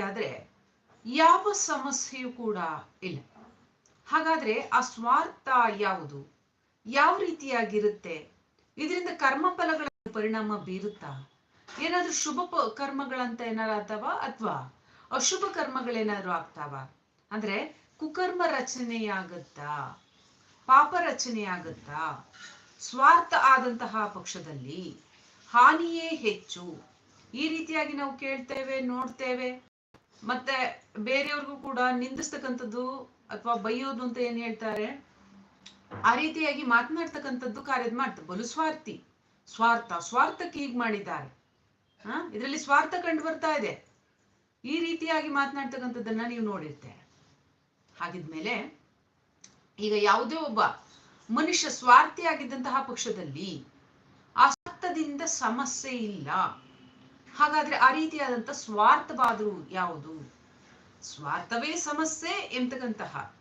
ಆದ್ರೆ ಯಾವ ಸಮಸ್ಯೆಯೂ ಕೂಡ ಇಲ್ಲ. ಹಾಗಾದ್ರೆ ಆ ಸ್ವಾರ್ಥ ಯಾವುದು? ಯಾವ ರೀತಿಯಾಗಿರುತ್ತೆ? ಇದರಿಂದ ಕರ್ಮ ಫಲಗಳ ಪರಿಣಾಮ ಬೀರುತ್ತಾ? ಏನಾದ್ರೂ ಶುಭ ಕರ್ಮಗಳಂತ ಏನಾರು ಆಗ್ತಾವ ಅಥವಾ ಅಶುಭ ಕರ್ಮಗಳೇನಾದ್ರು ಆಗ್ತಾವ? ಅಂದ್ರೆ ಕುಕರ್ಮ ರಚನೆಯಾಗುತ್ತಾ? ಪಾಪ ರಚನೆಯಾಗುತ್ತಾ? ಸ್ವಾರ್ಥ ಆದಂತಹ ಪಕ್ಷದಲ್ಲಿ ಹಾನಿಯೇ ಹೆಚ್ಚು. ಈ ರೀತಿಯಾಗಿ ನಾವು ಕೇಳ್ತೇವೆ, ನೋಡ್ತೇವೆ. ಮತ್ತೆ ಬೇರೆಯವ್ರಿಗೂ ಕೂಡ ನಿಂದಿಸ್ತಕ್ಕಂಥದ್ದು ಅಥವಾ ಬೈಯೋದು ಅಂತ ಏನ್ ಹೇಳ್ತಾರೆ? ಆ ರೀತಿಯಾಗಿ ಮಾತನಾಡ್ತಕ್ಕಂಥದ್ದು ಕಾರ್ಯದ ಮಾಡ್ತಾರೆ ಬಲು ಸ್ವಾರ್ಥಿ. ಸ್ವಾರ್ಥ. ಸ್ವಾರ್ಥಕ್ಕೆ ಹೀಗ್ ಮಾಡಿದ್ದಾರೆ. ಹಾ? ಇದರಲ್ಲಿ ಸ್ವಾರ್ಥ ಕಂಡು ಬರ್ತಾ ಇದೆ. ಈ ರೀತಿಯಾಗಿ ಮಾತನಾಡ್ತಕ್ಕಂಥದ್ದನ್ನ ನೀವು ನೋಡಿರ್ತೇವೆ ಹಾಗಿದ್ಮೇಲೆ ಈಗ ಯಾವುದೇ ಒಬ್ಬ ಮನುಷ್ಯ ಸ್ವಾರ್ಥಿಯಾಗಿದ್ದಂತಹ ಪಕ್ಷದಲ್ಲಿ ಆ ಸ್ವಾರ್ಥದಿಂದ ಸಮಸ್ಯೆ ಇಲ್ಲ. ಹಾಗಾದ್ರೆ ಆ ರೀತಿಯಾದಂತ ಸ್ವಾರ್ಥವಾದ್ರು ಯಾವುದು? ಸ್ವಾರ್ಥವೇ ಸಮಸ್ಯೆ ಎಂತಕ್ಕಂತಹ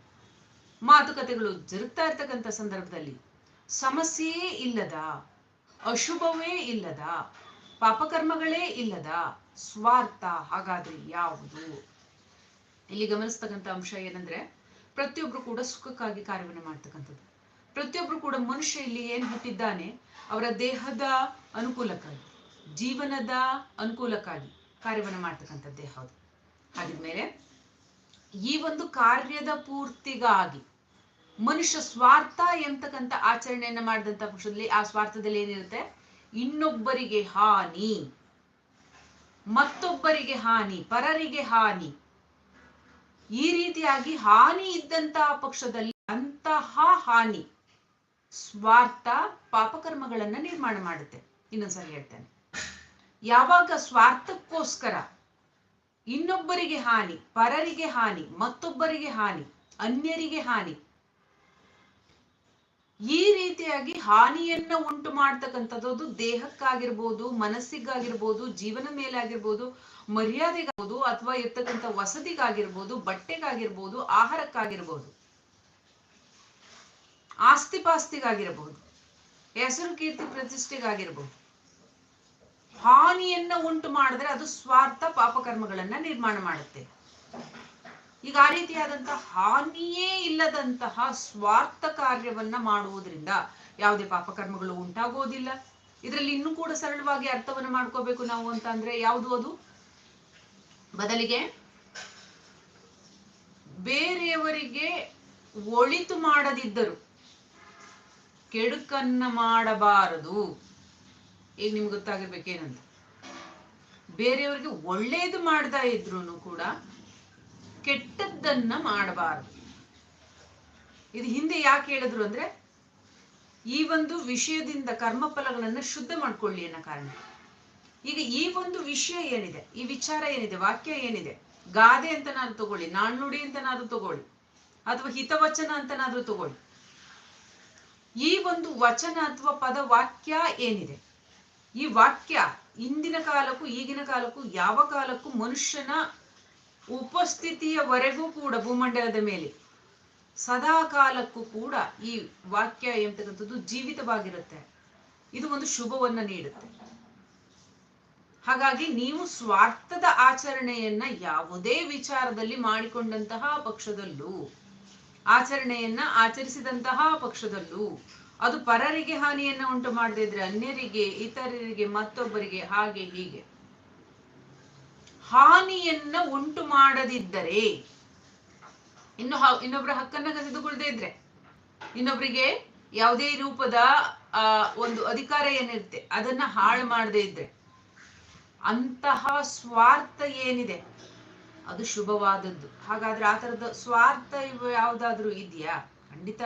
ಮಾತುಕತೆಗಳು ಜರುಗ್ತಾ ಇರ್ತಕ್ಕಂಥ ಸಂದರ್ಭದಲ್ಲಿ ಸಮಸ್ಯೆಯೇ ಇಲ್ಲದ, ಅಶುಭವೇ ಇಲ್ಲದ, ಪಾಪಕರ್ಮಗಳೇ ಇಲ್ಲದ ಸ್ವಾರ್ಥ ಹಾಗಾದ್ರೆ ಯಾವುದು? ಇಲ್ಲಿ ಗಮನಿಸ್ತಕ್ಕಂಥ ಅಂಶ ಏನಂದ್ರೆ ಪ್ರತಿಯೊಬ್ರು ಕೂಡ ಸುಖಕ್ಕಾಗಿ ಕಾರ್ಯವನ್ನು ಮಾಡ್ತಕ್ಕಂಥದ್ದು. ಪ್ರತಿಯೊಬ್ರು ಕೂಡ ಮನುಷ್ಯ ಇಲ್ಲಿ ಏನ್ ಹುಟ್ಟಿದ್ದಾನೆ? ಅವರ ದೇಹದ ಅನುಕೂಲಕ್ಕಾಗಿ. ಜೀವನದ ಅನುಕೂಲಕ್ಕಾಗಿ ಕಾರ್ಯವನ್ನು ಮಾಡ್ತಕ್ಕಂಥದ್ದೇ ಹೌದು. ಹಾಗಿದ್ಮೇಲೆ ಈ ಒಂದು ಕಾರ್ಯದ ಪೂರ್ತಿಗಾಗಿ ಮನುಷ್ಯ ಸ್ವಾರ್ಥ ಎಂತಕ್ಕಂಥ ಆಚರಣೆಯನ್ನ ಮಾಡಿದಂತ ಪಕ್ಷದಲ್ಲಿ ಆ ಸ್ವಾರ್ಥದಲ್ಲಿ ಏನಿರುತ್ತೆ? ಇನ್ನೊಬ್ಬರಿಗೆ ಹಾನಿ, ಮತ್ತೊಬ್ಬರಿಗೆ ಹಾನಿ, ಪರರಿಗೆ ಹಾನಿ, ಈ ರೀತಿಯಾಗಿ ಹಾನಿ ಇದ್ದಂತಹ ಪಕ್ಷದಲ್ಲಿ ಅಂತಹ ಹಾನಿ ಸ್ವಾರ್ಥ ಪಾಪಕರ್ಮಗಳನ್ನ ನಿರ್ಮಾಣ ಮಾಡುತ್ತೆ. ಇನ್ನೊಂದ್ಸಲ ಹೇಳ್ತೇನೆ. ಯಾವಾಗ ಸ್ವಾರ್ಥಕ್ಕೋಸ್ಕರ ಇನ್ನೊಬ್ಬರಿಗೆ ಹಾನಿ, ಪರರಿಗೆ ಹಾನಿ, ಮತ್ತೊಬ್ಬರಿಗೆ ಹಾನಿ, ಅನ್ಯರಿಗೆ ಹಾನಿ, ಈ ರೀತಿಯಾಗಿ ಹಾನಿಯನ್ನ ಉಂಟು ಮಾಡ್ತಕ್ಕಂಥದ್ದು ದೇಹಕ್ಕಾಗಿರ್ಬೋದು, ಮನಸ್ಸಿಗಾಗಿರ್ಬೋದು, ಜೀವನ ಮೇಲಾಗಿರ್ಬೋದು ಮರ್ಯಾದೆಗಾಗ್ಬೋದು ಅಥವಾ ಇರ್ತಕ್ಕಂಥ ವಸತಿಗಾಗಿರ್ಬೋದು, ಬಟ್ಟೆಗಾಗಿರ್ಬೋದು, ಆಹಾರಕ್ಕಾಗಿರ್ಬೋದು ಆಸ್ತಿ ಪಾಸ್ತಿಗಾಗಿರ್ಬೋದು ಹೆಸರು ಕೀರ್ತಿ ಪ್ರತಿಷ್ಠೆಗಾಗಿರ್ಬೋದು. ಹಾನಿಯನ್ನ ಉಂಟು ಮಾಡಿದ್ರೆ ಅದು ಸ್ವಾರ್ಥ ಪಾಪಕರ್ಮಗಳನ್ನ ನಿರ್ಮಾಣ ಮಾಡುತ್ತೆ. ಈಗ ಆ ರೀತಿಯಾದಂತಹ ಹಾನಿಯೇ ಇಲ್ಲದಂತಹ ಸ್ವಾರ್ಥ ಕಾರ್ಯವನ್ನ ಮಾಡುವುದರಿಂದ ಯಾವುದೇ ಪಾಪಕರ್ಮಗಳು ಉಂಟಾಗೋದಿಲ್ಲ ಇದರಲ್ಲಿ ಇನ್ನೂ ಕೂಡ ಸರಳವಾಗಿ ಅರ್ಥವನ್ನು ಮಾಡ್ಕೋಬೇಕು ನಾವು ಅಂತ ಅಂದ್ರೆ ಯಾವುದು ಅದು? ಬದಲಿಗೆ ಬೇರೆಯವರಿಗೆ ಒಳಿತು ಮಾಡದಿದ್ದರು ಕೆಡುಕನ್ನ ಮಾಡಬಾರದು. ಈಗ ನಿಮ್ಗೆ ಗೊತ್ತಾಗಿರ್ಬೇಕೇನಂತ ಬೇರೆಯವ್ರಿಗೆ ಒಳ್ಳೇದು ಮಾಡ್ತಾ ಇದ್ರು ಕೂಡ ಕೆಟ್ಟದ್ದನ್ನ ಮಾಡಬಾರದು. ಇದು ಹಿಂದೆ ಯಾಕೆ ಹೇಳಿದ್ರು ಅಂದ್ರೆ, ಈ ಒಂದು ವಿಷಯದಿಂದ ಕರ್ಮಫಲಗಳನ್ನ ಶುದ್ಧ ಮಾಡ್ಕೊಳ್ಳಿ ಅನ್ನೋ ಕಾರಣ. ಈಗ ಈ ಒಂದು ವಿಷಯ ಏನಿದೆ, ಈ ವಿಚಾರ ಏನಿದೆ, ವಾಕ್ಯ ಏನಿದೆ, ಗಾದೆ ಅಂತನಾದ್ರೂ ತಗೊಳ್ಳಿ ನಾಣ್ಣುಡಿ ಅಂತನಾದ್ರೂ ತಗೊಳ್ಳಿ, ಅಥವಾ ಹಿತವಚನ ಅಂತನಾದ್ರೂ ತಗೊಳ್ಳಿ, ಈ ಒಂದು ವಚನ ಅಥವಾ ಪದ ವಾಕ್ಯ ಏನಿದೆ ಈ ವಾಕ್ಯ ಇಂದಿನ ಕಾಲಕ್ಕೂ ಈಗಿನ ಕಾಲಕ್ಕೂ ಯಾವ ಕಾಲಕ್ಕೂ ಮನುಷ್ಯನ ಉಪಸ್ಥಿತಿಯವರೆಗೂ ಕೂಡ ಭೂಮಂಡಲದ ಮೇಲೆ, ಸದಾ ಕಾಲಕ್ಕೂ ಕೂಡ ಈ ವಾಕ್ಯ ಎಂಬತಕ್ಕಂಥದ್ದು ಜೀವಿತವಾಗಿರುತ್ತೆ. ಇದು ಒಂದು ಶುಭವನ್ನ ನೀಡುತ್ತೆ. ಹಾಗಾಗಿ ನೀವು ಸ್ವಾರ್ಥದ ಆಚರಣೆಯನ್ನ ಯಾವುದೇ ವಿಚಾರದಲ್ಲಿ ಮಾಡಿಕೊಂಡಂತಹ ಪಕ್ಷದಲ್ಲೂ, ಆಚರಣೆಯನ್ನ ಆಚರಿಸಿದಂತಹ ಪಕ್ಷದಲ್ಲೂ ಅದು ಪರರಿಗೆ ಹಾನಿಯನ್ನ ಉಂಟು ಮಾಡದಿದ್ರೆ ಅನ್ಯರಿಗೆ, ಇತರರಿಗೆ, ಮತ್ತೊಬ್ಬರಿಗೆ ಹಾಗೆ ಹೀಗೆ. ಹಾನಿಯನ್ನ ಉಂಟು ಮಾಡದಿದ್ದರೆ, ಇನ್ನು ಇನ್ನೊಬ್ಬರ ಹಕ್ಕನ್ನ ಕಸಿದುಕೊಳ್ಳದೆ ಇದ್ರೆ ಇನ್ನೊಬ್ಬರಿಗೆ ಯಾವುದೇ ರೂಪದ, ಆ, ಒಂದು ಅಧಿಕಾರ ಏನಿರುತ್ತೆ, ಅದನ್ನ ಹಾಳು ಮಾಡದೇ ಇದ್ರೆ, ಅಂತಹ ಸ್ವಾರ್ಥ ಏನಿದೆ, ಅದು ಶುಭವಾದದ್ದು. ಹಾಗಾದ್ರೆ ಆ ತರದ ಸ್ವಾರ್ಥ ಯಾವ್ದಾದ್ರೂ ಇದೆಯಾ? ಖಂಡಿತ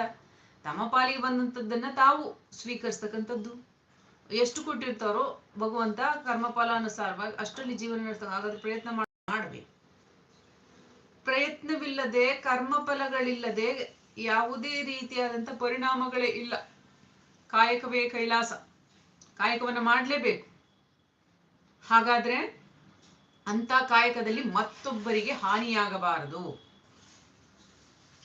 ತಮ್ಮ ಪಾಲಿಗೆ ಬಂದಂಥದ್ದನ್ನ ತಾವು ಸ್ವೀಕರಿಸ್ತಕ್ಕಂಥದ್ದು. ಎಷ್ಟು ಕೊಟ್ಟಿರ್ತಾರೋ ಭಗವಂತ ಕರ್ಮಫಲಾನುಸಾರವಾಗಿ ಅಷ್ಟರಲ್ಲಿ ಜೀವನ ನಡೆಸ್ತಾ ಹಾಗಾದ್ರೆ ಪ್ರಯತ್ನ ಮಾಡ್ಬೇಕು. ಪ್ರಯತ್ನವಿಲ್ಲದೆ, ಕರ್ಮಫಲಗಳಿಲ್ಲದೆ ಯಾವುದೇ ರೀತಿಯಾದಂಥ ಪರಿಣಾಮಗಳೇ ಇಲ್ಲ. ಕಾಯಕವೇ ಕೈಲಾಸ. ಕಾಯಕವನ್ನು ಮಾಡಲೇಬೇಕು. ಹಾಗಾದ್ರೆ ಅಂತ ಕಾಯಕದಲ್ಲಿ ಮತ್ತೊಬ್ಬರಿಗೆ ಹಾನಿಯಾಗಬಾರದು.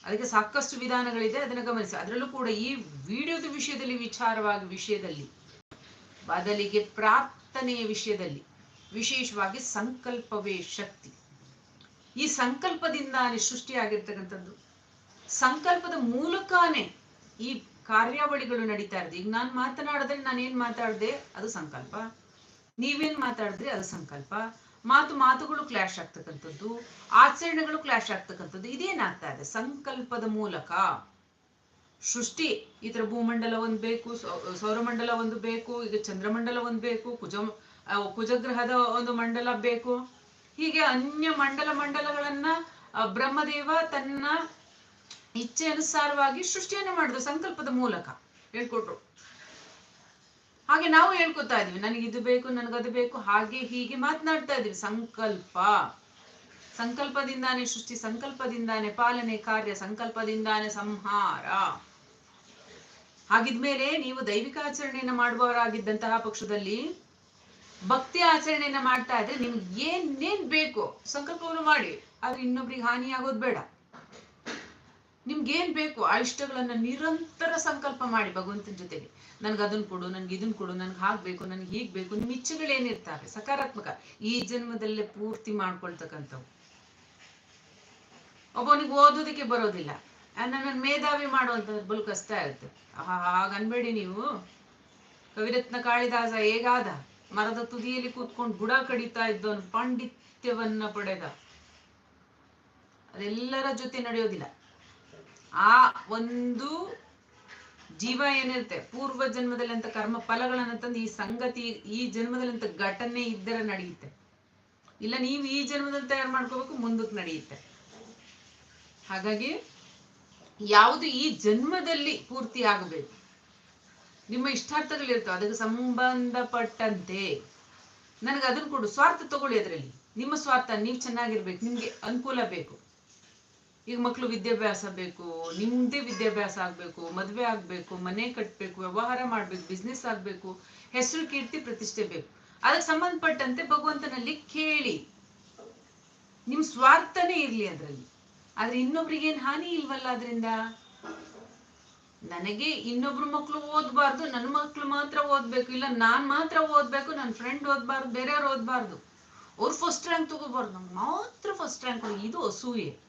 ಅದಕ್ಕೆ ಸಾಕಷ್ಟು ವಿಧಾನಗಳಿದೆ, ಅದನ್ನು ಗಮನಿಸಿ. ಅದರಲ್ಲೂ ಕೂಡ ಈ ವಿಡಿಯೋದ ವಿಷಯದಲ್ಲಿ ವಿಚಾರವಾಗಿ, ವಿಷಯದಲ್ಲಿ, ಬದಲಿಗೆ ಪ್ರಾರ್ಥನೆಯ ವಿಷಯದಲ್ಲಿ ವಿಶೇಷವಾಗಿ ಸಂಕಲ್ಪವೇ ಶಕ್ತಿ. ಈ ಸಂಕಲ್ಪದಿಂದಾನೇ ಸೃಷ್ಟಿಯಾಗಿರ್ತಕ್ಕಂಥದ್ದು. ಸಂಕಲ್ಪದ ಮೂಲಕನೇ ಈ ಕಾರ್ಯಾವಳಿಗಳು ನಡೀತಾ ಇರೋದು. ಈಗ ನಾನು ಮಾತನಾಡಿದ್ರೆ ನಾನೇನ್ ಮಾತಾಡಿದೆ? ಅದು ಸಂಕಲ್ಪ. ನೀವೇನ್ ಮಾತಾಡಿದ್ರೆ? ಅದು ಸಂಕಲ್ಪ. ಮಾತು ಮಾತುಗಳು ಕ್ಲಾಶ್ ಆಗ್ತಕ್ಕಂಥದ್ದು, ಆಚರಣೆಗಳು ಕ್ಲಾಶ್ ಆಗ್ತಕ್ಕಂಥದ್ದು, ಇದೇನಾಗ್ತಾ ಇದೆ? ಸಂಕಲ್ಪದ ಮೂಲಕ ಸೃಷ್ಟಿ, ಈ ತರ ಭೂಮಂಡಲ ಒಂದ್ ಬೇಕು ಸೌರಮಂಡಲ ಒಂದು ಬೇಕು, ಈಗ ಚಂದ್ರಮಂಡಲ ಒಂದ್ ಬೇಕು, ಕುಜ ಕುಜಗ್ರಹದ ಒಂದು ಮಂಡಲ ಬೇಕು. ಹೀಗೆ ಅನ್ಯ ಮಂಡಲ ಮಂಡಲಗಳನ್ನ ಬ್ರಹ್ಮದೇವ ತನ್ನ ಇಚ್ಛೆ ಅನುಸಾರವಾಗಿ ಸೃಷ್ಟಿಯನ್ನ ಮಾಡಿದ್ರು, ಸಂಕಲ್ಪದ ಮೂಲಕ. ಹೇಳ್ಕೊಟ್ರು. ಹಾಗೆ ನಾವು ಹೇಳ್ಕೊತಾ ಇದೀವಿ ನನಗೆ ಇದು ಬೇಕು ನನಗದು ಬೇಕು, ಹಾಗೆ ಹೀಗೆ ಮಾತನಾಡ್ತಾ ಇದೀವಿ ಸಂಕಲ್ಪ. ಸಂಕಲ್ಪದಿಂದಾನೇ ಸೃಷ್ಟಿ, ಸಂಕಲ್ಪದಿಂದಾನೇ ಪಾಲನೆ ಕಾರ್ಯ, ಸಂಕಲ್ಪದಿಂದಾನೇ ಸಂಹಾರ. ಹಾಗಿದ್ಮೇಲೆ ನೀವು ದೈವಿಕ ಆಚರಣೆಯನ್ನ ಮಾಡುವವರಾಗಿದ್ದಂತಹ ಪಕ್ಷದಲ್ಲಿ ಭಕ್ತಿ ಆಚರಣೆಯನ್ನ ಮಾಡ್ತಾ ಇದ್ರೆ ನಿಮ್ಗೆ ಏನೇನ್ ಬೇಕು ಸಂಕಲ್ಪವನ್ನು ಮಾಡಿ. ಆದ್ರೆ ಇನ್ನೊಬ್ರಿಗೆ ಹಾನಿ ಆಗೋದು ಬೇಡ. ನಿಮ್ಗೇನ್ ಬೇಕು? ಆ ಇಷ್ಟಗಳನ್ನ ನಿರಂತರ ಸಂಕಲ್ಪ ಮಾಡಿ ಭಗವಂತನ ಜೊತೆಗೆ. ನನ್ಗೆ ಅದನ್ನ ಕೊಡು, ನನ್ಗೆ ಇದನ್ನ ಕೊಡು, ನನ್ಗೆ ಹಾಗ್ಬೇಕು ನನ್ಗೆ ಹೀಗ್ ಬೇಕು ನಿಮ್ ಇಚ್ಛೆಗಳೇನಿರ್ತಾವೆ ಸಕಾರಾತ್ಮಕ. ಈ ಜನ್ಮದಲ್ಲೇ ಪೂರ್ತಿ ಮಾಡ್ಕೊಳ್ತಕ್ಕಂಥವು. ಒಬ್ಬನಿಗೆ ಓದೋದಕ್ಕೆ ಬರೋದಿಲ್ಲ. ನನ್ನ ಮೇಧಾವಿ ಮಾಡುವಂತ ಬಲು ಕಷ್ಟ ಇರುತ್ತೆ. ಹಾಗನ್ಬೇಡಿ ನೀವು. ಕವಿರತ್ನ ಕಾಳಿದಾಸ ಹೇಗಾದ? ಮರದ ತುದಿಯಲ್ಲಿ ಕೂತ್ಕೊಂಡು ಬುಡ ಕಡಿತಾ ಇದ್ದವನು, ಪಾಂಡಿತ್ಯವನ್ನ ಪಡೆದ. ಅದೆಲ್ಲರ ಜೊತೆ ನಡೆಯೋದಿಲ್ಲ. ಆ ಒಂದು ಜೀವ ಏನಿರುತ್ತೆ, ಪೂರ್ವ ಜನ್ಮದಲ್ಲಿ ಅಂತ ಕರ್ಮ ಫಲಗಳನ್ನ ತಂದು ಈ ಸಂಗತಿ, ಈ ಜನ್ಮದಲ್ಲಿ ಅಂತ ಘಟನೆ ಇದ್ದರೆ ನಡೆಯುತ್ತೆ. ಇಲ್ಲ ನೀವು ಈ ಜನ್ಮದಲ್ಲಿ ತಯಾರು ಮಾಡ್ಕೋಬೇಕು ಮುಂದಕ್ಕೆ ನಡೆಯುತ್ತೆ. ಹಾಗಾಗಿ ಯಾವುದು ಈ ಜನ್ಮದಲ್ಲಿ ಪೂರ್ತಿ ಆಗಬೇಕು. ನಿಮ್ಮ ಇಷ್ಟಾರ್ಥಗಳಿರ್ತವೆ ಅದಕ್ಕೆ ಸಂಬಂಧಪಟ್ಟಂತೆ. ನನಗೆ ಅದನ್ನ ಕೊಡು, ಸ್ವಾರ್ಥ ತಗೊಳ್ಳಿ ಅದರಲ್ಲಿ. ನಿಮ್ಮ ಸ್ವಾರ್ಥ, ನೀವು ಚೆನ್ನಾಗಿರ್ಬೇಕು, ನಿಮ್ಗೆ ಅನುಕೂಲ ಬೇಕು. ಈಗ ಮಕ್ಕಳು ವಿದ್ಯಾಭ್ಯಾಸ ಬೇಕು ನಿಮ್ಮದೇ ವಿದ್ಯಾಭ್ಯಾಸ ಆಗ್ಬೇಕು, ಮದುವೆ ಆಗ್ಬೇಕು, ಮನೆ ಕಟ್ಟಬೇಕು ವ್ಯವಹಾರ ಮಾಡ್ಬೇಕು ಬಿಸ್ನೆಸ್ ಆಗ್ಬೇಕು, ಹೆಸರು ಕೀರ್ತಿ ಪ್ರತಿಷ್ಠೆ ಬೇಕು. ಅದಕ್ಕೆ ಸಂಬಂಧಪಟ್ಟಂತೆ ಭಗವಂತನಲ್ಲಿ ಕೇಳಿ. ನಿಮ್ ಸ್ವಾರ್ಥನೇ ಇರ್ಲಿ ಅದರಲ್ಲಿ. ಆದ್ರೆ ಇನ್ನೊಬ್ರಿಗೇನ್ ಹಾನಿ ಇಲ್ವಲ್ಲ ಅದರಿಂದ? ನನಗೆ ಇನ್ನೊಬ್ರು ಮಕ್ಳು ಓದ್ಬಾರ್ದು ನನ್ನ ಮಕ್ಳು ಮಾತ್ರ ಓದ್ಬೇಕು, ಇಲ್ಲ ನಾನ್ ಮಾತ್ರ ಓದ್ಬೇಕು ನನ್ನ ಫ್ರೆಂಡ್ ಓದ್ಬಾರ್ದು, ಬೇರೆಯವ್ರು ಓದ್ಬಾರ್ದು. ಅವ್ರು ಫಸ್ಟ್ ರ್ಯಾಂಕ್ ತಗೋಬಾರ್ದು ನಂಗೆ ಮಾತ್ರ ಫಸ್ಟ್ ರ್ಯಾಂಕ್ ಇದು ಅಸೂಯೆ.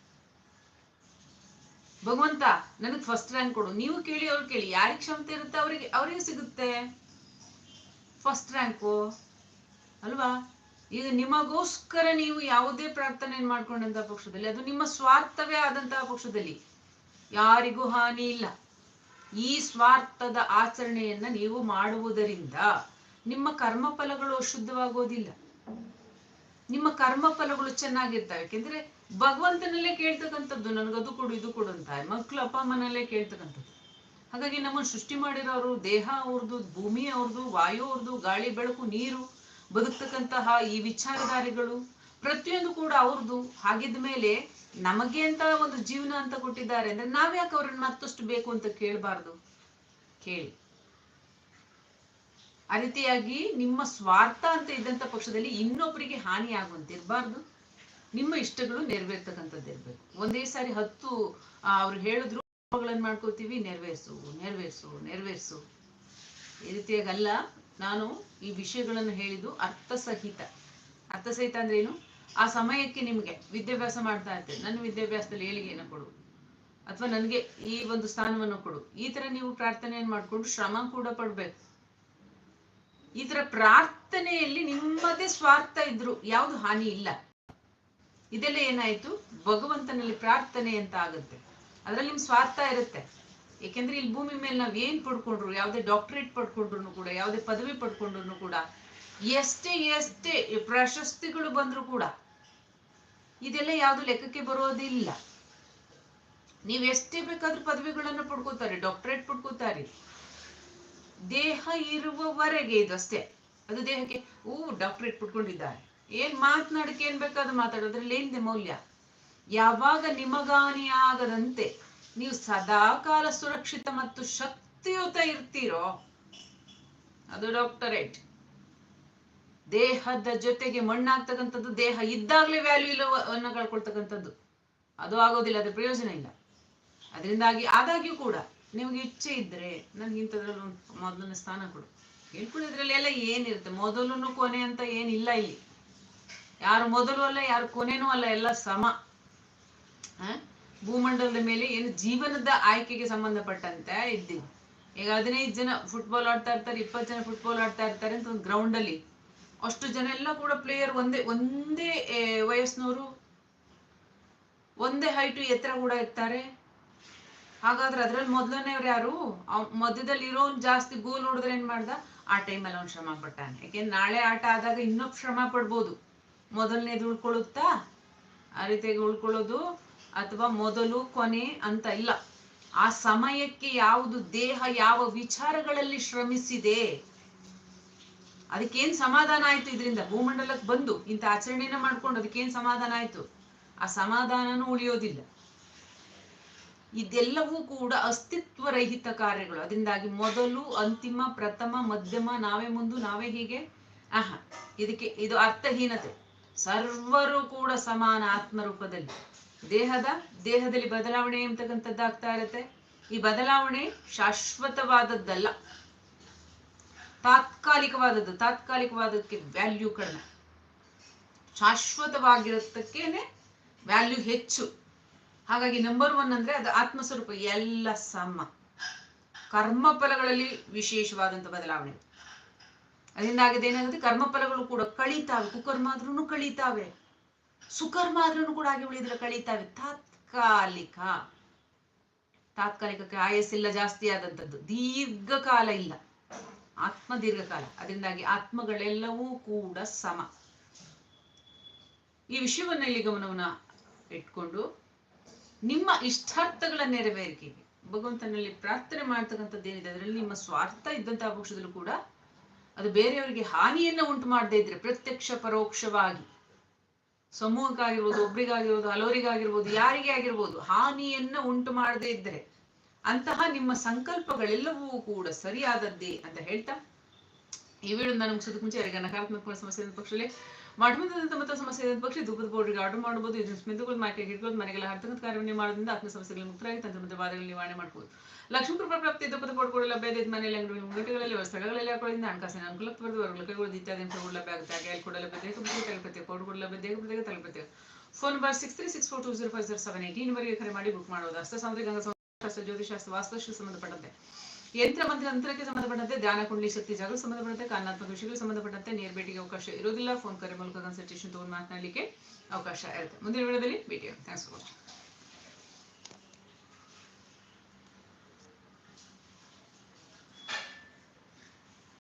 ಭಗವಂತ, ನನಗ್ ಫಸ್ಟ್ ರ್ಯಾಂಕ್ ಕೊಡು. ನೀವು ಕೇಳಿ, ಅವ್ರು ಕೇಳಿ. ಯಾರಿಗೆ ಕ್ಷಮತೆ ಇರುತ್ತೆ, ಅವರಿಗೆ ಅವರಿಗೆ ಸಿಗುತ್ತೆ. ಫಸ್ಟ್ ರ್ಯಾಂಕು ಅಲ್ವಾ? ಈಗ ನಿಮಗೋಸ್ಕರ ನೀವು ಯಾವುದೇ ಪ್ರಾರ್ಥನೆ ಮಾಡ್ಕೊಂಡಂತಹ ಪಕ್ಷದಲ್ಲಿ, ಅದು ನಿಮ್ಮ ಸ್ವಾರ್ಥವೇ ಆದಂತಹ ಪಕ್ಷದಲ್ಲಿ, ಯಾರಿಗೂ ಹಾನಿ ಇಲ್ಲ. ಈ ಸ್ವಾರ್ಥದ ಆಚರಣೆಯನ್ನ ನೀವು ಮಾಡುವುದರಿಂದ ನಿಮ್ಮ ಕರ್ಮ ಫಲಗಳು ಅಶುದ್ಧವಾಗೋದಿಲ್ಲ. ನಿಮ್ಮ ಕರ್ಮ ಫಲಗಳು ಚೆನ್ನಾಗಿರ್ತವೆ. ಯಾಕೆಂದ್ರೆ ಭಗವಂತನಲ್ಲೇ ಕೇಳ್ತಕ್ಕಂಥದ್ದು ಅದು ಕೊಡು, ಇದು ಕೊಡು ಅಂತ. ಮಕ್ಕಳು ಅಪ್ಪ ಅಮ್ಮನಲ್ಲೇ ಕೇಳ್ತಕ್ಕಂಥದ್ದು. ಹಾಗಾಗಿ ನಮ್ಮನ್ನು ಸೃಷ್ಟಿ ಮಾಡಿರೋರು ದೇಹ ಅವ್ರದ್ದು, ಭೂಮಿ ಅವ್ರದ್ದು, ವಾಯು ಅವ್ರದ್ದು, ಗಾಳಿ, ಬೆಳಕು, ನೀರು, ಬದುಕ್ತಕ್ಕಂತಹ ಈ ವಿಚಾರಧಾರೆಗಳು ಪ್ರತಿಯೊಂದು ಕೂಡ ಅವ್ರದ್ದು. ಹಾಗಿದ್ದ ಮೇಲೆ ನಮಗೆ ಅಂತ ಒಂದು ಜೀವನ ಅಂತ ಕೊಟ್ಟಿದ್ದಾರೆ ಅಂದ್ರೆ ನಾವ್ಯಾಕೆ ಅವ್ರನ್ನ ಮತ್ತಷ್ಟು ಬೇಕು ಅಂತ ಕೇಳಬಾರ್ದು? ಕೇಳಿ. ಆ ರೀತಿಯಾಗಿ ನಿಮ್ಮ ಸ್ವಾರ್ಥ ಅಂತ ಇದ್ದಂತ ಪಕ್ಷದಲ್ಲಿ ಇನ್ನೊಬ್ಬರಿಗೆ ಹಾನಿ ಆಗುವಂತೆ ಇರಬಾರ್ದು ನಿಮ್ಮ ಇಷ್ಟಗಳು ನೆರವೇರ್ತಕ್ಕಂಥದ್ದು ಇರ್ಬೇಕು. ಒಂದೇ ಸಾರಿ ಹತ್ತು ಅವ್ರು ಹೇಳಿದ್ರು ಮಾಡ್ಕೋತೀವಿ ನೆರವೇರಿಸು, ನೆರವೇರ್ಸು ನೆರವೇರ್ಸು. ಈ ರೀತಿಯಾಗಲ್ಲ, ನಾನು ಈ ವಿಷಯಗಳನ್ನು ಹೇಳಿದ್ದು ಅರ್ಥಸಹಿತ. ಅರ್ಥಸಹಿತ ಅಂದ್ರೆ ಏನು? ಆ ಸಮಯಕ್ಕೆ ನಿಮಗೆ ವಿದ್ಯಾಭ್ಯಾಸ ಮಾಡ್ತಾ ಇರ್ತೇನೆ ನನ್ನ ವಿದ್ಯಾಭ್ಯಾಸದಲ್ಲಿ ಏಳಿಗೆಯನ್ನು ಕೊಡು. ಅಥವಾ ನನಗೆ ಈ ಒಂದು ಸ್ಥಾನವನ್ನು ಕೊಡು. ಈ ತರ ನೀವು ಪ್ರಾರ್ಥನೆಯನ್ನು ಮಾಡ್ಕೊಂಡು ಶ್ರಮ ಕೂಡ ಪಡ್ಬೇಕು. ಈ ತರ ಪ್ರಾರ್ಥನೆಯಲ್ಲಿ ನಿಮ್ಮದೇ ಸ್ವಾರ್ಥ ಇದ್ರು ಯಾವ್ದು ಹಾನಿ ಇಲ್ಲ. ಇದೆಲ್ಲ ಏನಾಯ್ತು? ಭಗವಂತನಲ್ಲಿ ಪ್ರಾರ್ಥನೆ ಅಂತ ಆಗುತ್ತೆ. ಅದ್ರಲ್ಲಿ ನಿಮ್ ಸ್ವಾರ್ಥ ಇರುತ್ತೆ. ಏಕೆಂದ್ರೆ ಇಲ್ಲಿ ಭೂಮಿ ಮೇಲೆ ನಾವ್ ಏನ್ ಪಡ್ಕೊಂಡ್ರು, ಯಾವ್ದೇ ಡಾಕ್ಟರೇಟ್ ಪಡ್ಕೊಂಡ್ರು ಕೂಡ, ಯಾವ್ದೇ ಪದವಿ ಪಡ್ಕೊಂಡ್ರು ಕೂಡ, ಎಷ್ಟೇ ಎಷ್ಟೇ ಪ್ರಶಸ್ತಿಗಳು ಬಂದ್ರು ಕೂಡ, ಇದೆಲ್ಲ ಯಾವ್ದು ಲೆಕ್ಕಕ್ಕೆ ಬರೋದಿಲ್ಲ. ನೀವ್ ಎಷ್ಟೇ ಬೇಕಾದ್ರೂ ಪದವಿಗಳನ್ನ ಪಡ್ಕೋತಾರೆ ಡಾಕ್ಟರೇಟ್ ಪಡ್ಕೋತಾರೆ. ದೇಹ ಇರುವವರೆಗೆ ಇದು ಅಷ್ಟೇ. ಅದು ದೇಹಕ್ಕೆ ಓ ಡಾಕ್ಟರೇಟ್ ಪಡ್ಕೊಂಡಿದ್ದಾರೆ. ಏನ್ ಮಾತನಾಡಕ್ಕೆ ಏನ್ ಬೇಕಾದ್ರೂ ಮಾತಾಡೋದ್ರಲ್ಲಿ ಏನಿದೆ ಮೌಲ್ಯ? ಯಾವಾಗ ನಿಮಗಾನಿಯಾಗದಂತೆ ನೀವು ಸದಾಕಾಲ ಸುರಕ್ಷಿತ ಮತ್ತು ಶಕ್ತಿಯುತ ಇರ್ತೀರೋ, ಅದು ಡಾಕ್ಟರೇಟ್. ದೇಹದ ಜೊತೆಗೆ ಮಣ್ಣಾಗ್ತಕ್ಕಂಥದ್ದು, ದೇಹ ಇದ್ದಾಗ್ಲೇ ವ್ಯಾಲ್ಯೂ ಇಲ್ಲವನ್ನು ಕಳ್ಕೊಳ್ತಕ್ಕಂಥದ್ದು. ಅದು ಆಗೋದಿಲ್ಲ, ಅದ್ರ ಪ್ರಯೋಜನ ಇಲ್ಲ. ಅದರಿಂದಾಗಿ ಆದಾಗ್ಯೂ ಕೂಡ ನಿಮ್ಗೆ ಇಚ್ಛೆ ಇದ್ರೆ ನನ್ಗೆ ಇಂಥದ್ರಲ್ಲಿ ಮೊದಲನೇ ಸ್ಥಾನ ಕೊಡು. ಹೇಳ್ಕೊಳ್ಳೋದ್ರಲ್ಲಿ ಎಲ್ಲ ಏನಿರುತ್ತೆ? ಮೊದಲು ಕೊನೆ ಅಂತ ಏನಿಲ್ಲ ಇಲ್ಲಿ. ಯಾರು ಮೊದಲು ಅಲ್ಲ, ಯಾರು ಕೊನೆನೂ ಅಲ್ಲ, ಎಲ್ಲ ಸಮ? ಭೂಮಂಡಲದ ಮೇಲೆ ಏನು ಜೀವನದ ಆಯ್ಕೆಗೆ ಸಂಬಂಧಪಟ್ಟಂತೆ ಇದ್ದೀವಿ ಈಗ ಹದಿನೈದು ಜನ ಫುಟ್ಬಾಲ್ ಆಡ್ತಾ ಇರ್ತಾರೆ, ಇಪ್ಪತ್ತು ಜನ ಫುಟ್ಬಾಲ್ ಆಡ್ತಾ ಇರ್ತಾರೆ ಅಂತ ಒಂದು ಗ್ರೌಂಡ್ ಅಲ್ಲಿ. ಅಷ್ಟು ಜನ ಎಲ್ಲ ಕೂಡ ಪ್ಲೇಯರ್ ಒಂದೇ ಒಂದೇ ವಯಸ್ಸಿನವರು. ಒಂದೇ ಹೈಟು ಎತ್ತರ ಕೂಡ ಇರ್ತಾರೆ. ಹಾಗಾದ್ರೆ ಅದ್ರಲ್ಲಿ ಮೊದಲನೇವ್ರು ಯಾರು? ಮಧ್ಯದಲ್ಲಿ ಇರೋನ್ ಜಾಸ್ತಿ ಗೋಲ್ ನೋಡಿದ್ರೆ ಏನ್ ಮಾಡ್ದ? ಆ ಟೈಮಲ್ಲಿ ಅವ್ನು ಶ್ರಮ ಪಟ್ಟಾನೆ. ಯಾಕೆಂದ್ರೆ ನಾಳೆ ಆಟ ಆದಾಗ ಇನ್ನೊಬ್ ಶ್ರಮ ಪಡ್ಬೋದು. ಮೊದಲನೇದು ಉಳ್ಕೊಳ್ಳುತ್ತಾ? ಆ ರೀತಿಯಾಗಿ ಉಳ್ಕೊಳ್ಳೋದು ಅಥವಾ ಮೊದಲು, ಕೊನೆ ಅಂತ ಇಲ್ಲ. ಆ ಸಮಯಕ್ಕೆ ಯಾವುದು ದೇಹ, ಯಾವ ವಿಚಾರಗಳಲ್ಲಿ ಶ್ರಮಿಸಿದೆ? ಅದಕ್ಕೇನ್ ಸಮಾಧಾನ ಆಯ್ತು ಇದರಿಂದ? ಭೂಮಂಡಲಕ್ಕೆ ಬಂದು ಇಂಥ ಆಚರಣೆನ ಮಾಡ್ಕೊಂಡು ಅದಕ್ಕೇನ್ ಸಮಾಧಾನ ಆಯ್ತು? ಆ ಸಮಾಧಾನನೂ ಉಳಿಯೋದಿಲ್ಲ. ಇದೆಲ್ಲವೂ ಕೂಡ ಅಸ್ತಿತ್ವ ರಹಿತ ಕಾರ್ಯಗಳು. ಅದರಿಂದಾಗಿ ಮೊದಲು, ಅಂತಿಮ, ಪ್ರಥಮ, ಮಧ್ಯಮ, ನಾವೇ ಮುಂದು, ನಾವೇ ಹೀಗೆ. ಆಹಾ, ಇದಕ್ಕೆ ಇದು ಅರ್ಥಹೀನತೆ. ಸರ್ವರು ಕೂಡ ಸಮಾನ ಆತ್ಮರೂಪದಲ್ಲಿ. ದೇಹದ, ದೇಹದಲ್ಲಿ ಬದಲಾವಣೆ ಎಂತಕ್ಕಂಥದ್ದಾಗ್ತಾ ಇರುತ್ತೆ? ಈ ಬದಲಾವಣೆ ಶಾಶ್ವತವಾದದ್ದಲ್ಲ. ತಾತ್ಕಾಲಿಕವಾದದ್ದು, ತಾತ್ಕಾಲಿಕವಾದಕ್ಕೆ ವ್ಯಾಲ್ಯೂ ಕಡಿಮೆ. ಶಾಶ್ವತವಾಗಿರತಕ್ಕೇನೆ ವ್ಯಾಲ್ಯೂ ಹೆಚ್ಚು. ಹಾಗಾಗಿ ನಂಬರ್ ಒನ್ ಅಂದ್ರೆ ಅದು ಆತ್ಮಸ್ವರೂಪ, ಎಲ್ಲ ಸಮ. ಕರ್ಮ ಫಲಗಳಲ್ಲಿ ವಿಶೇಷವಾದಂತ ಬದಲಾವಣೆ. ಅದರಿಂದಾಗಿದೆ ಏನಾಗುತ್ತೆ? ಕರ್ಮ ಫಲಗಳು ಕೂಡ ಕಳೀತಾವೆ. ಕುಕರ್ಮ ಆದ್ರೂ ಕಳೀತಾವೆ. ಸುಕರ್ಮ ಆದ್ರೂ ಕೂಡ ಹಾಗೆ ಉಳಿದ್ರೆ ಕಳೀತಾವೆ. ತಾತ್ಕಾಲಿಕ. ತಾತ್ಕಾಲಿಕಕ್ಕೆ ಆಯಸ್ಸಿಲ್ಲ, ಜಾಸ್ತಿ ಆದಂಥದ್ದು. ದೀರ್ಘಕಾಲ ಇಲ್ಲ. ಆತ್ಮ ದೀರ್ಘಕಾಲ ಅದರಿಂದಾಗಿ ಆತ್ಮಗಳೆಲ್ಲವೂ ಕೂಡ ಸಮ. ಈ ವಿಷಯವನ್ನ ಇಲ್ಲಿ ಗಮನವನ್ನ ಇಟ್ಕೊಂಡು ನಿಮ್ಮ ಇಷ್ಟಾರ್ಥಗಳ ನೆರವೇರಿಕೆಗೆ ಭಗವಂತನಲ್ಲಿ ಪ್ರಾರ್ಥನೆ ಮಾಡ್ತಕ್ಕಂಥದ್ದು ಏನಿದೆ? ಅದರಲ್ಲಿ ನಿಮ್ಮ ಸ್ವಾರ್ಥ ಇದ್ದಂತಹ ಪಕ್ಷದಲ್ಲೂ ಕೂಡ ಅದು ಬೇರೆಯವರಿಗೆ ಹಾನಿಯನ್ನ ಉಂಟು ಮಾಡದೇ ಇದ್ರೆ ಪ್ರತ್ಯಕ್ಷ ಪರೋಕ್ಷವಾಗಿ. ಸಮೂಹಕ್ಕಾಗಿರ್ಬೋದು, ಒಬ್ರಿಗಾಗಿರ್ಬೋದು, ಹಲವರಿಗಾಗಿರ್ಬೋದು, ಯಾರಿಗೆ ಆಗಿರ್ಬೋದು, ಹಾನಿಯನ್ನ ಉಂಟು ಮಾಡದೇ ಇದ್ರೆ ಅಂತಹ ನಿಮ್ಮ ಸಂಕಲ್ಪಗಳೆಲ್ಲವೂ ಕೂಡ ಸರಿಯಾದದ್ದೇ ಅಂತ ಹೇಳ್ತಾ. ಈ ವಿಡಿಯೋ ನಾನು ಸುದ್ದಿ ಮುಂಚೆ ಯಾರಿಗೆ ನಕಾರಾತ್ಮಕ ಸಮಸ್ಯೆ ಪಕ್ಷದಲ್ಲಿ ಮಠಮಂತದಂತ ಮತ ಸಮಸ್ಯೆ ಇದ್ದ ಪಕ್ಷ ಧೂಪದ ಪೌಡ್ರಿಗೆ ಆರ್ಡರ್ ಮಾಡಬಹುದು ಇದನ್ನು ಸ್ಮಿತಗಳು ಮಾಕೆ ಇಟ್ಕೊಂಡು ಮನೆಗೆಲ್ಲ ಹರ್ತಕ್ಕಂಥ ಕಾರ್ಯವನ್ನು ಮಾಡೋದ್ರಿಂದ ಆತ್ಮ ಸಮಸ್ಯೆಗಳು ಮುಕ್ತರಾಗಿ ತಂತ್ರಮಂತ್ರ ಬಾಧೆಗಳು ನಿವಾರಣೆ ಮಾಡಬಹುದು ಲಕ್ಷ್ಮೀಪುರ ಪ್ರಾಪ್ತಿ ಧೂಪದ ಪೌಡ್ಗಳು ಲಭ್ಯ ಇದೆ ಮನೆಯಲ್ಲಿ ಅಂಗಡಿ ಮುಂಗಟ್ಟುಗಳಲ್ಲಿ ಸ್ಥಳಗಳಲ್ಲಿ ಹಾಕೋದ್ರಿಂದ ಹಣಕಾಸಿನ ಅನುಕೂಲ ಬರೆದು ವರ್ಗಗಳು ಇತ್ಯಾದಿ ಅಂಶಗಳು ಲಭ್ಯ ಆಗುತ್ತೆ. ಹಾಗೆ ಅಲ್ಲಿ ಕೂಡ ಲಭ್ಯ ದೇಹ ತಲುಪತ್ತೆ ಪೌಡ್ಗಳು ಲಭ್ಯ ದೇಹ ಪ್ರತ್ಯೇಕ ತಲುಪತ್ತೆ. Phone number six three six four two zero five zero seven eighteen ವರೆಗೆ ಕರೆ ಮಾಡಿ ಬುಕ್ ಮಾಡೋದು ಅಷ್ಟ. ಶಾಸ್ತ್ರ ಜ್ಯೋತಿಷಾಸ್ತ್ರ ವಾಸ್ತುಶಿಲ್ಪ ಸಂಬಂಧಪಟ್ಟಂತೆ. ಯಂತ್ರ ಮಂತ್ರ ಯಂತ್ರಕ್ಕೆ ಸಂಬಂಧಪಟ್ಟಂತೆ ಧ್ಯಾನ, ಕುಂಡಲಿ, ಶಕ್ತಿ ಜಾಗಕ್ಕೆ ಸಂಬಂಧಪಟ್ಟಂತೆ ಕಾರಣಾತ್ಮಕ ವಿಷಯಗಳಿಗೆ ಸಂಬಂಧಪಟ್ಟಂತೆ ನೇರ ಭೇಟಿಗೆ ಅವಕಾಶ ಇರೋದಿಲ್ಲ ಫೋನ್ ಕರೆ ಮೂಲಕ ಕನ್ಸಲ್ಟೇಷನ್ ತಗೊಂಡು ಮಾತನಾಡಲಿಕ್ಕೆ ಅವಕಾಶ ಇರುತ್ತೆ. ಮುಂದಿನ ವಿಡಿಯೋದಲ್ಲಿ ಭೇಟಿ ಥ್ಯಾಂಕ್ಸ್ ಫಾರ್ ವಾಚಿಂಗ್